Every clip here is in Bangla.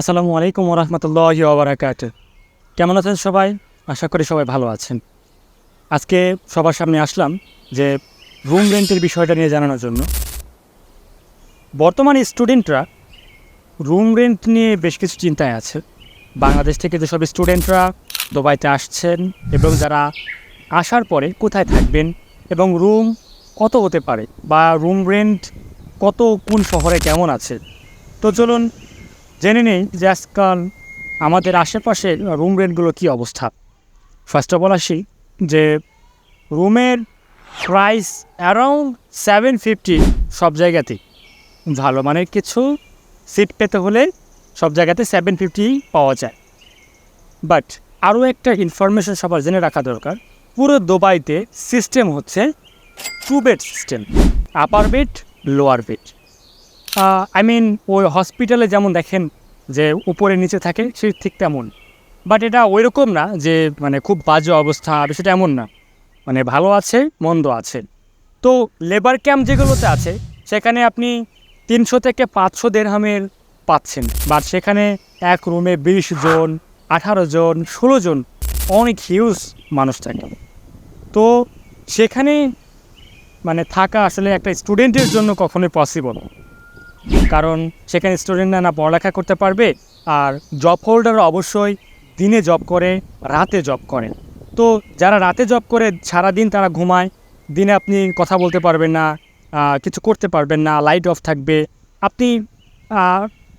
আসসালামু আলাইকুম রহমতুল্লাহ ওবরাকাত কেমন আছেন সবাই? আশা করি সবাই ভালো আছেন। আজকে সবার সামনে আসলাম যে রুম রেন্টের বিষয়টা নিয়ে জানানোর জন্য। বর্তমানে স্টুডেন্টরা রুম রেন্ট নিয়ে বেশ কিছু চিন্তায় আছে। বাংলাদেশ থেকে যেসব স্টুডেন্টরা দুবাইতে আসছেন এবং যারা আসার পরে কোথায় থাকবেন এবং রুম কত হতে পারে বা রুম রেন্ট কত কোন শহরে কেমন আছে, তো চলুন জেনে নেই যে আজকাল আমাদের আশেপাশে রুম রেন্টগুলো কী অবস্থা। ফার্স্ট অফ অল আসি যে রুমের প্রাইস অ্যারাউন্ড সেভেন ফিফটি সব জায়গাতেই ভালো মানের কিছু সিট পেতে হলে সব জায়গাতে সেভেন ফিফটি পাওয়া যায়। বাট আরও একটা ইনফরমেশন সবার জেনে রাখা দরকার। পুরো দুবাইতে সিস্টেম হচ্ছে two bed system upper bed lower bed I mean ওই হসপিটালে যেমন দেখেন যে উপরে নিচে থাকে সে ঠিক তেমন। বাট এটা ওই রকম না যে মানে খুব বাজে অবস্থা, বিষয়টা এমন না। মানে ভালো আছে, মন্দ আছে। তো লেবার ক্যাম্প যেগুলোতে আছে, সেখানে আপনি তিনশো থেকে পাঁচশো দেড়হামের পাচ্ছেন। বাট সেখানে এক রুমে বিশ জন, আঠারো জন, ষোলো জন, অনেক হিউজ মানুষ থাকে। তো সেখানে মানে থাকা আসলে একটা স্টুডেন্টের জন্য কখনোই পসিবল কারণ সেখানে স্টুডেন্টরা না পড়ালেখা করতে পারবে আর জব হোল্ডার অবশ্যই দিনে জব করে, রাতে জব করেন তো যারা রাতে জব করে, সারাদিন তারা ঘুমায়, দিনে আপনি কথা বলতে পারবেন না কিছু করতে পারবেন না লাইট অফ থাকবে। আপনি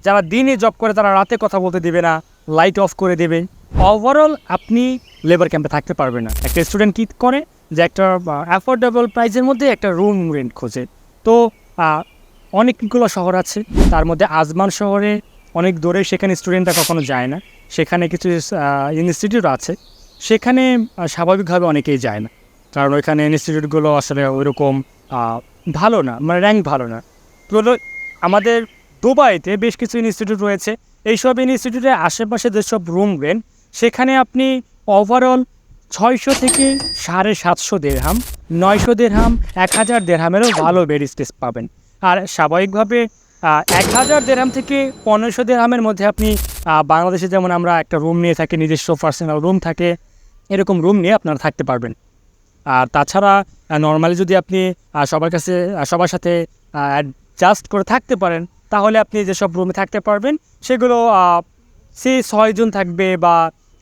যারা দিনে জব করে, তারা রাতে কথা বলতে দেবে না লাইট অফ করে দেবে। ওভারঅল আপনি লেবার ক্যাম্পে থাকতে পারবেন না। একটা স্টুডেন্ট কী করে? যে একটা অ্যাফোর্ডেবল প্রাইসের মধ্যে একটা রুম রেন্ট খোঁজে। তো অনেকগুলো শহর আছে। তার মধ্যে আজমান শহরে অনেক দূরে সেখানে স্টুডেন্টরা কখনো যায় না। সেখানে কিছু ইনস্টিটিউট আছে। সেখানে স্বাভাবিকভাবে অনেকেই যায় না। কারণ ওইখানে ইনস্টিটিউটগুলো আসলে ওইরকম ভালো না মানে র্যাঙ্ক ভালো না। তো আমাদের দুবাইতে বেশ কিছু ইনস্টিটিউট রয়েছে। এইসব ইনস্টিটিউটের আশেপাশে যেসব রুম রেন্ট সেখানে আপনি ওভারঅল ছয়শো থেকে সাড়ে সাতশো দেড়হাম নয়শো দেড়হাম এক হাজার দেড়হামেরও ভালো বেড স্পেস পাবেন। আর স্বাভাবিকভাবে এক হাজার দেড়াম থেকে পনেরোশো দেড়ামের মধ্যে আপনি বাংলাদেশে যেমন আমরা একটা রুম নিয়ে থাকি, নিজস্ব পার্সোনাল রুম থাকে, এরকম রুম নিয়ে আপনারা থাকতে পারবেন। আর তাছাড়া নর্মালি যদি আপনি সবার কাছে সবার সাথে অ্যাডজাস্ট করে থাকতে পারেন, তাহলে আপনি যেসব রুমে থাকতে পারবেন, সেগুলো সে ছয়জন থাকবে বা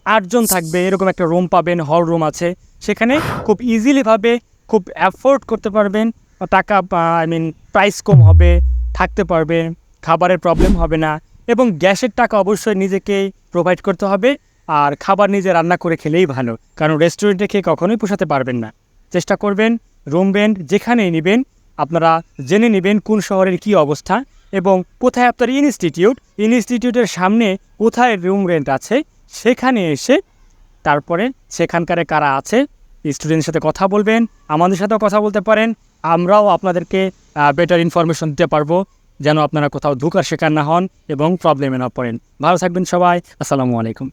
আটজন থাকবে, এরকম একটা রুম পাবেন হল রুম আছে। সেখানে খুব ইজিলিভাবে খুব অ্যাফোর্ড করতে পারবেন টাকা আই মিন প্রাইস কম হবে, থাকতে পারবেন খাবারের প্রবলেম হবে না এবং গ্যাসের টাকা অবশ্যই নিজেকেই প্রোভাইড করতে হবে আর খাবার নিজে রান্না করে খেলেই ভালো। কারণ রেস্টুরেন্টে খেয়ে কখনোই পোষাতে পারবেন না। চেষ্টা করবেন রুম রেন্ট যেখানেই নেবেন, আপনারা জেনে নেবেন কোন শহরের কি অবস্থা এবং কোথায় আপনার ইনস্টিটিউট ইনস্টিটিউটের সামনে কোথায় রুম রেন্ট আছে, সেখানে এসে তারপরে সেখানকারে কারা আছে স্টুডেন্টের সাথে কথা বলবেন, আমাদের সাথেও কথা বলতে পারেন আমরাও আপনাদেরকে বেটার ইনফরমেশন দিতে পারব, যেন আপনারা কোথাও ধোকার শিকার না হন এবং প্রবলেমে না পড়েন। ভালো থাকবেন সবাই, আসসালামু আলাইকুম।